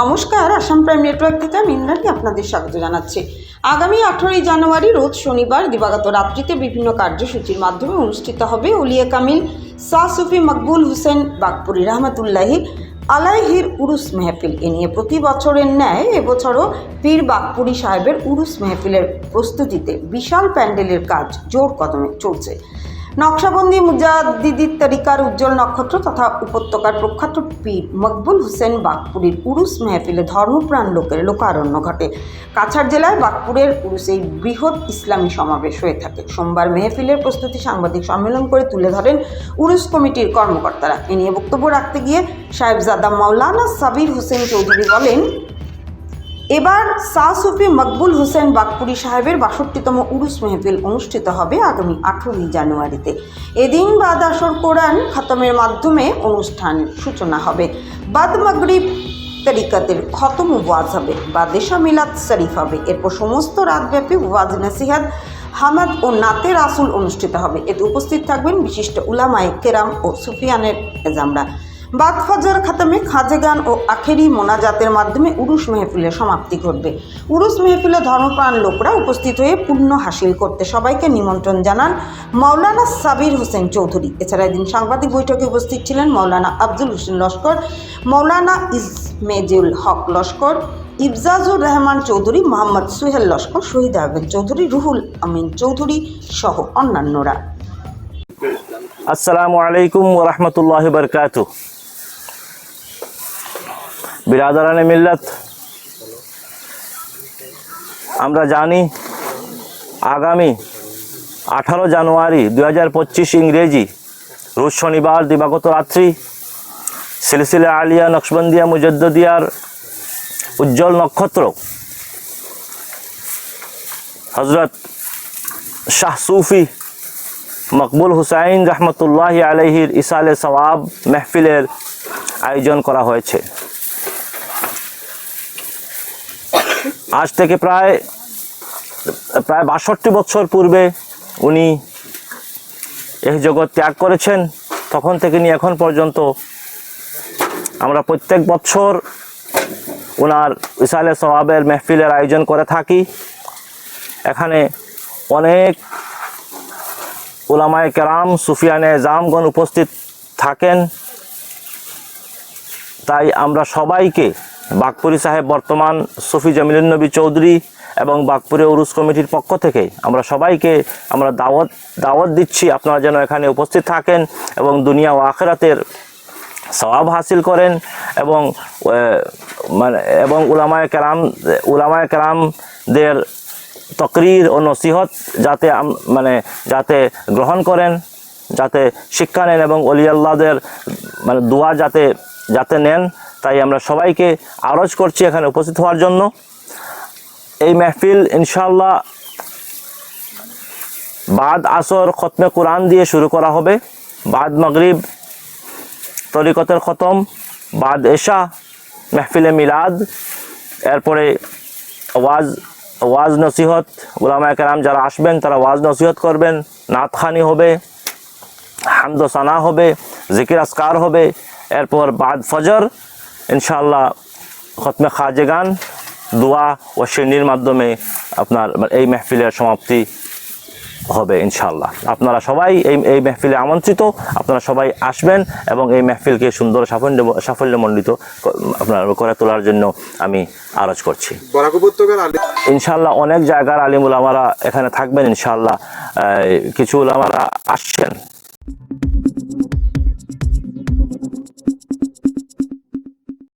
নমস্কার, Assam prime network থেকে আমি ইন্দ্রাণী আপনাদের স্বাগত জানাচ্ছি। আগামী আঠারোই জানুয়ারি, রোজ শনিবার, দিবাগত রাত্রিতে বিভিন্ন কার্যসূচির মাধ্যমে অনুষ্ঠিত হবে উলিয়া কামিল শাহ সুফি মকবুল হুসেন বাগপুরি রহমতুল্লাহি আলাইহির উরুস মেহফিল। এ নিয়ে প্রতি বছরের ন্যায় এবছরও পীর বাগপুরি সাহেবের উরুস মেহফিলের প্রস্তুতিতে বিশাল প্যান্ডেলের কাজ জোর কদমে চলছে। নকশাবন্দি মুজাদ্দিদির তরিকার উজ্জ্বল নক্ষত্র তথা উপত্যকার প্রখ্যাত পীর মকবুল হোসেন বাগপুরীর উরুস মেহফিলে ধর্মপ্রাণ লোকের লোকারণ্য ঘটে। কাছাড় জেলায় বাগপুরের উরুস এই বৃহৎ ইসলামী সমাবেশ হয়ে থাকে। সোমবার মেহফিলের প্রস্তুতি সাংবাদিক সম্মেলন করে তুলে ধরেন উরুস কমিটির কর্মকর্তারা। এ নিয়ে বক্তব্য রাখতে গিয়ে সাহেবজাদা মাওলানা সাবির হোসেন চৌধুরী বলেন এবার শাহ সুফি মকবুল হোসেন বাগপুরি সাহেবের বাষট্টিতম উরুস মেহফিল অনুষ্ঠিত হবে আগামী আঠেরোই জানুয়ারিতে। এদিন বাদ আসর কোরআন খতমের মাধ্যমে অনুষ্ঠান সূচনা হবে। বাদ মাগরিব তরিকাতের খতম ওয়াজ হবে। বা দেশা মিলাদ শরীফ হবে। এরপর সমস্ত রাতব্যাপী ওয়াজ নাসিহাত হামাদ ও নাতে রাসুল অনুষ্ঠিত হবে। এতে উপস্থিত থাকবেন বিশিষ্ট উলামায়ে কেরাম ও সুফিয়ানের এজামরা। বাদ ফজর খাতামে খাজেগান ও আখেরি মোনাজাতের মাধ্যমে উরুস মেহফিলের সমাপ্তি ঘটবে। উরুস মেহফিলে ধর্মপ্রাণ লোকরা উপস্থিত হয়ে পুণ্য হাসিল করতে সবাইকে নিমন্ত্রণ জানান মাওলানা সাবির হোসেন চৌধুরী। এছাড়া এদিন সাংবাদিক বৈঠকে উপস্থিত ছিলেন মাওলানা আব্দুল হোসেন লস্কর, মাওলানা ইসমেজুল হক লস্কর ইবজাজুর রহমান চৌধুরী, মোহাম্মদ সুহেল লস্কর, শহীদ আহমেদ চৌধুরী, রুহুল আমিন চৌধুরী সহ অন্যান্যরা। আসসালামু আলাইকুম ওরহমতুল্লাহ বরকাত বিরাদারানে মিল্লাত। আমরা জানি আগামী আঠারো জানুয়ারি দু হাজার পঁচিশ ইংরেজি রোজ শনিবার দিবাগত রাত্রি সিলসিলা আলিয়া নকশবন্দিয়া মুজদ্দিয়ার উজ্জ্বল নক্ষত্র হজরত শাহ সুফি মকবুল হুসাইন রহমতুল্লাহ আলহির ইসালে সওয়াব মেহফিলের আয়োজন করা হয়েছে। আজ থেকে প্রায় প্রায় বাষট্টি বছর পূর্বে উনি এই জগৎ ত্যাগ করেছেন। তখন থেকে নিয়ে এখন পর্যন্ত আমরা প্রত্যেক বছর ওনার ইসালে সওয়াবের মেহফিলের আয়োজন করে থাকি। এখানে অনেক ওলামায় কেরাম, সুফিয়ানে জামগণ উপস্থিত থাকেন। তাই আমরা সবাইকে বাগপুরি সাহেব বর্তমান সফি জামিলুন নবী চৌধুরী এবং বাগপুরে উরুস কমিটির পক্ষ থেকে আমরা সবাইকে আমরা দাওয়াত দাওয়াত দিচ্ছি। আপনারা যেন এখানে উপস্থিত থাকেন এবং দুনিয়া ও আখেরাতের সওয়াব হাসিল করেন এবং মানে এবং উলামায় কেরাম, উলামায় কেরামদের তকরির ও নসিহত যাতে মানে যাতে গ্রহণ করেন, যাতে শিক্ষা নেন এবং অলিয়াল্লাদের মানে দোয়া যাতে যাতে নেন তাই আমরা সবাইকে আরজ করছি এখানে উপস্থিত হওয়ার জন্য। এই মেহফিল ইনশাল্লাহ বাদ আসর খতমে কোরআন দিয়ে শুরু করা হবে। বাদ মাগরিব তরিকতের খতম, বাদ এশা, মেহফিলে মিলাদ, এরপরে ওয়াজ ওয়াজ নসিহত উলামায় কেরাম যারা আসবেন তারা ওয়াজ নসিহত করবেন, নাতখানি হবে হামদোসানা হবে, জিকির আসকার হবে, এরপর বাদ ফজর ইনশাআল্লাহ খতমে খাজেগান দোয়া ও শ্রেণির মাধ্যমে আপনার এই মেহফিলের সমাপ্তি হবে ইনশাল্লাহ আপনারা সবাই এই এই মেহফিলে আমন্ত্রিত আপনারা সবাই আসবেন এবং এই মেহফিলকে সুন্দর সাফল্য সাফল্যমণ্ডিত আপনার করে তোলার জন্য আমি আরজ করছি। ইনশাল্লাহ অনেক জায়গার আলিমুল উলামারা এখানে থাকবেন ইনশাল্লাহ কিছু উলামারা আসছেন।